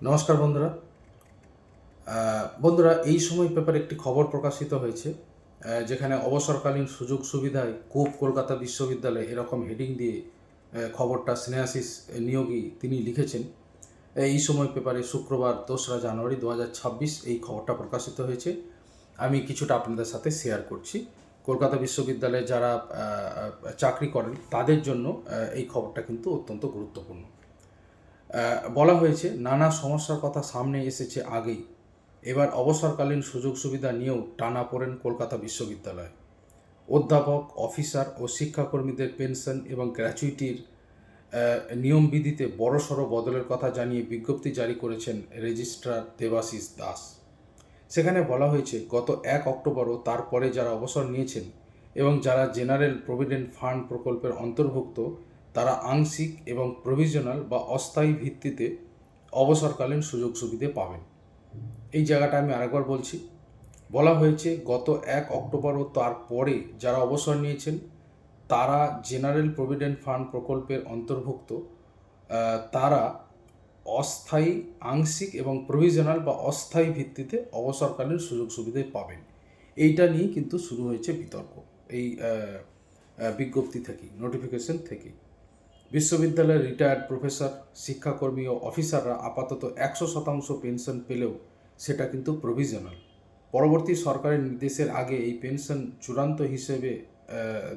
নমস্কার বন্ধুরা। বন্ধুরা, এই সময় পেপারে একটি খবর প্রকাশিত হয়েছে যেখানে অবসরকালীন সুযোগ সুবিধায় কুপ কলকাতা বিশ্ববিদ্যালয় এরকম হেডিং দিয়ে খবরটা স্নেহাশিস নিয়োগী তিনি লিখেছেন। এই সময় পেপারে শুক্রবার দোসরা জানুয়ারি দু হাজার ছাব্বিশ এই খবরটা প্রকাশিত হয়েছে। আমি কিছুটা আপনাদের সাথে শেয়ার করছি। কলকাতা বিশ্ববিদ্যালয়ে যারা চাকরি করেন, তাদের জন্য এই খবরটা কিন্তু অত্যন্ত গুরুত্বপূর্ণ। বলা হয়েছে, নানা সমস্যার কথা সামনে এসেছে আগেই। এবার অবসরকালীন সুযোগ সুবিধা নিয়েও টানা পড়েন কলকাতা বিশ্ববিদ্যালয়। অধ্যাপক, অফিসার ও শিক্ষাকর্মীদের পেনশন এবং গ্র্যাচুইটির নিয়মবিধিতে বড়সড় বদলের কথা জানিয়ে বিজ্ঞপ্তি জারি করেছেন রেজিস্ট্রার দেবাশিস দাস। সেখানে বলা হয়েছে, গত এক অক্টোবর ও তারপরে যারা অবসর নিয়েছেন এবং যারা জেনারেল প্রভিডেন্ট ফান্ড প্রকল্পের অন্তর্ভুক্ত তারা আংশিক এবং প্রভিশনাল বা অস্থায়ী ভিত্তিতে অবসরকালীন সুযোগ সুবিধে পাবেন। এই জায়গাটা আমি আরেকবার বলছি। বলা হয়েছে, গত এক অক্টোবর ও তারপরে যারা অবসর নিয়েছেন, তারা জেনারেল প্রভিডেন্ট ফান্ড প্রকল্পের অন্তর্ভুক্ত তারা অস্থায়ী, আংশিক এবং প্রভিশনাল বা অস্থায়ী ভিত্তিতে অবসরকালীন সুযোগ সুবিধে পাবেন। এইটা নিয়ে কিন্তু শুরু হয়েছে বিতর্ক। এই বিজ্ঞপ্তি থেকেই নোটিফিকেশন থেকেই বিশ্ববিদ্যালয়ের রিটায়ার্ড প্রফেসর শিক্ষাকর্মী ও অফিসাররা আপাতত একশো শতাংশ পেনশন পেলেও সেটা কিন্তু প্রভিশনাল পরবর্তী সরকারের নির্দেশের আগে এই পেনশন চূড়ান্ত হিসেবে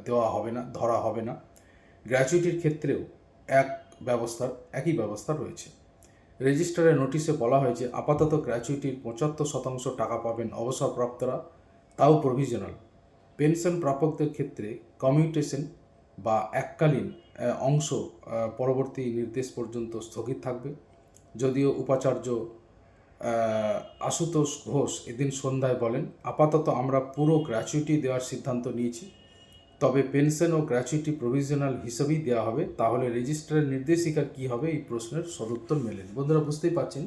দেওয়া হবে না, ধরা হবে না। গ্র্যাচুইটির ক্ষেত্রেও এক ব্যবস্থার, একই ব্যবস্থা রয়েছে। রেজিস্টারের নোটিশে বলা হয়েছে, আপাতত গ্র্যাচুইটির পঁচাত্তর শতাংশ টাকা পাবেন অবসরপ্রাপ্তরা, তাও প্রভিশনাল পেনশন প্রাপকদের ক্ষেত্রে কমিউটেশন বা এককালীন অংশ পরবর্তী নির্দেশ পর্যন্ত স্থগিত থাকবে। যদিও উপাচার্য আশুতোষ ঘোষ এদিন সন্ধ্যায় বলেন, আপাতত আমরা পুরো গ্র্যাচুইটি দেওয়ার সিদ্ধান্ত নিয়েছি। তবে পেনশন ও গ্র্যাচুইটি প্রভিশনাল হিসেবেই দেওয়া হবে। তাহলে রেজিস্ট্রারের নির্দেশিকা কী হবে এই প্রশ্নের সদুত্তর মেলেন। বন্ধুরা, বুঝতেই পারছেন,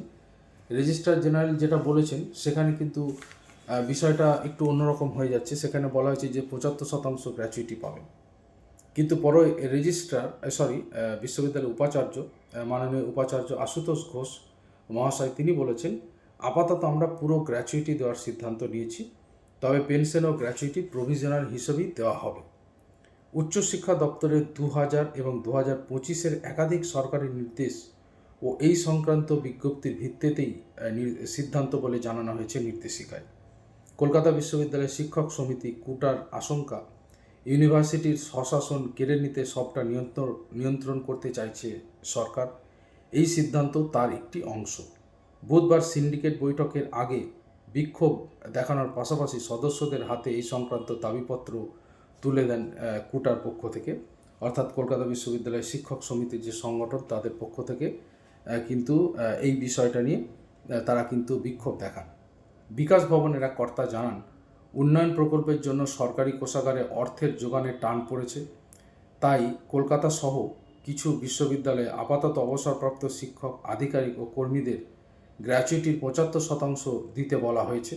রেজিস্ট্রার জেনারেল যেটা বলেছেন, সেখানে কিন্তু বিষয়টা একটু অন্যরকম হয়ে যাচ্ছে। সেখানে বলা হয়েছে যে পঁচাত্তর শতাংশ গ্র্যাচুইটি পাবেন। কিন্তু পরে রেজিস্ট্রার সরি বিশ্ববিদ্যালয়ের উপাচার্য মাননীয় উপাচার্য আশুতোষ ঘোষ মহাশয়, তিনি বলেছেন, আপাতত আমরা পুরো গ্র্যাচুইটি দেওয়ার সিদ্ধান্ত নিয়েছি, তবে পেনশন ও গ্র্যাচুইটি প্রভিশনাল হিসেবেই দেওয়া হবে। উচ্চশিক্ষা দপ্তরের দু হাজার এবং দু হাজার পঁচিশের একাধিক সরকারি নির্দেশ ও এই সংক্রান্ত বিজ্ঞপ্তির ভিত্তিতেই সিদ্ধান্ত বলে জানানো হয়েছে নির্দেশিকায়। কলকাতা বিশ্ববিদ্যালয়ের শিক্ষক সমিতি কুটার আশঙ্কা ইউনিভার্সিটির স্বশাসন কেড়ে নিতে সবটা নিয়ন্ত্রণ নিয়ন্ত্রণ করতে চাইছে সরকার। এই সিদ্ধান্ত তার একটি অংশ। বুধবার সিন্ডিকেট বৈঠকের আগে বিক্ষোভ দেখানোর পাশাপাশি সদস্যদের হাতে এই সংক্রান্ত দাবিপত্র তুলে দেন কুটার পক্ষ থেকে। অর্থাৎ কলকাতা বিশ্ববিদ্যালয়ের শিক্ষক সমিতির যে সংগঠন তাদের পক্ষ থেকে কিন্তু এই বিষয়টা নিয়ে তারা কিন্তু বিক্ষোভ দেখান। বিকাশ ভবনের এক কর্তা জানান উন্নয়ন প্রকল্পের জন্য সরকারি কোষাগারে অর্থের যোগানে টান পড়েছে। তাই কলকাতা সহ কিছু বিশ্ববিদ্যালয়ে আপাতত অবসরপ্রাপ্ত শিক্ষক, আধিকারিক ও কর্মীদের গ্র্যাচুইটির পঁচাত্তর শতাংশ দিতে বলা হয়েছে।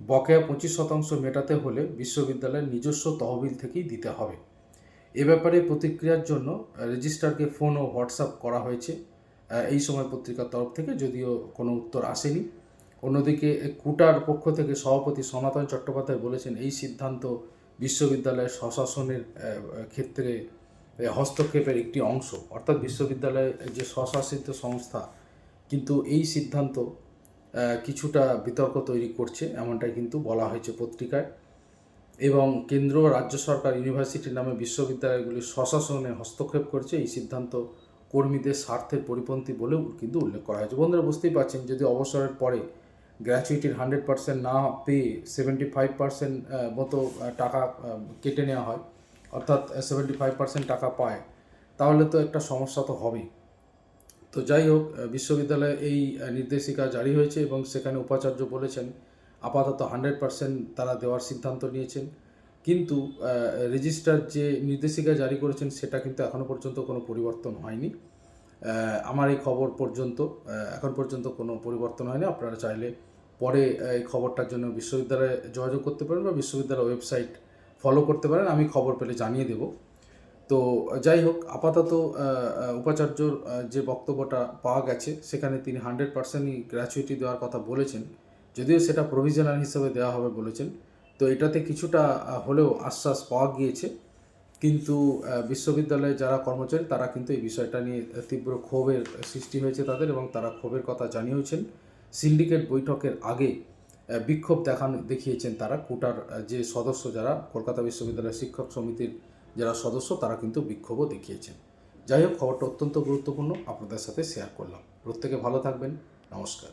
বকেয়া পঁচিশ শতাংশ মেটাতে হলে বিশ্ববিদ্যালয়ের নিজস্ব তহবিল থেকেই দিতে হবে। এ ব্যাপারে প্রতিক্রিয়ার জন্য রেজিস্ট্রারকে ফোন ও হোয়াটসঅ্যাপ করা হয়েছে। এই সময় পত্রিকার তরফ থেকে যদিও কোনো উত্তর আসেনি। অন্যদিকে কুটার পক্ষ থেকে সভাপতি সনাতন চট্টোপাধ্যায় বলেছেন, এই সিদ্ধান্ত বিশ্ববিদ্যালয়ের স্বশাসনের ক্ষেত্রে হস্তক্ষেপের একটি অংশ। অর্থাৎ বিশ্ববিদ্যালয়ের যে স্বশাসিত সংস্থা, কিন্তু এই সিদ্ধান্ত কিছুটা বিতর্ক তৈরি করছে, এমনটাই কিন্তু বলা হয়েছে পত্রিকায়। এবং কেন্দ্র রাজ্য সরকার ইউনিভার্সিটির নামে বিশ্ববিদ্যালয়গুলির স্বশাসনে হস্তক্ষেপ করছে, এই সিদ্ধান্ত কর্মীদের স্বার্থের পরিপন্থী বলেও কিন্তু উল্লেখ করা হয়েছে। বন্ধুরা, বুঝতেই পারছেন, যদি অবসরের পরে গ্র্যাচুইটির হান্ড্রেড পার্সেন্ট না পেয়ে সেভেন্টি ফাইভ পার্সেন্ট মতো টাকা কেটে নেওয়া হয়। অর্থাৎ সেভেন্টি ফাইভ পার্সেন্ট টাকা পায়। তাহলে তো একটা সমস্যা তো হবেই। তো যাই হোক বিশ্ববিদ্যালয়ে এই নির্দেশিকা জারি হয়েছে এবং সেখানে উপাচার্য বলেছেন, আপাতত হান্ড্রেড পার্সেন্ট তারা দেওয়ার সিদ্ধান্ত নিয়েছেন। কিন্তু রেজিস্ট্রার যে নির্দেশিকা জারি করেছেন, সেটা কিন্তু এখনও পর্যন্ত কোনো পরিবর্তন হয়নি। আমার এই খবর পর্যন্ত এখন পর্যন্ত কোনো পরিবর্তন হয়নি। আপনারা চাইলে পরে এই খবরটার জন্য বিশ্ববিদ্যালয়ে যোগাযোগ করতে পারেন বা বিশ্ববিদ্যালয় ওয়েবসাইট ফলো করতে পারেন, আমি খবর পেলে জানিয়ে দেব। তো যাই হোক, আপাতত উপাচার্যর যে বক্তব্যটা পাওয়া গেছে, সেখানে তিনি হান্ড্রেড পার্সেন্টই গ্র্যাচুইটি দেওয়ার কথা বলেছেন। যদিও সেটা প্রভিশনাল হিসেবে দেওয়া হবে বলেছেন। তো এটাতে কিছুটা হলেও আশ্বাস পাওয়া গিয়েছে। কিন্তু বিশ্ববিদ্যালয়ে যারা কর্মচারী, তারা কিন্তু এই বিষয়টা নিয়ে তীব্র ক্ষোভের সৃষ্টি হয়েছে তাদের এবং তারা ক্ষোভের কথা জানিয়েছেন সিন্ডিকেট বৈঠকের আগে বিক্ষোভ দেখান, দেখিয়েছেন তারা। কোটার যে সদস্য যারা, কলকাতা বিশ্ববিদ্যালয়ের শিক্ষক সমিতির যারা সদস্য, তারা কিন্তু বিক্ষোভও দেখিয়েছেন। যাই হোক, খবরটা অত্যন্ত গুরুত্বপূর্ণ। আপনাদের সাথে শেয়ার করলাম। প্রত্যেকে ভালো থাকবেন। নমস্কার।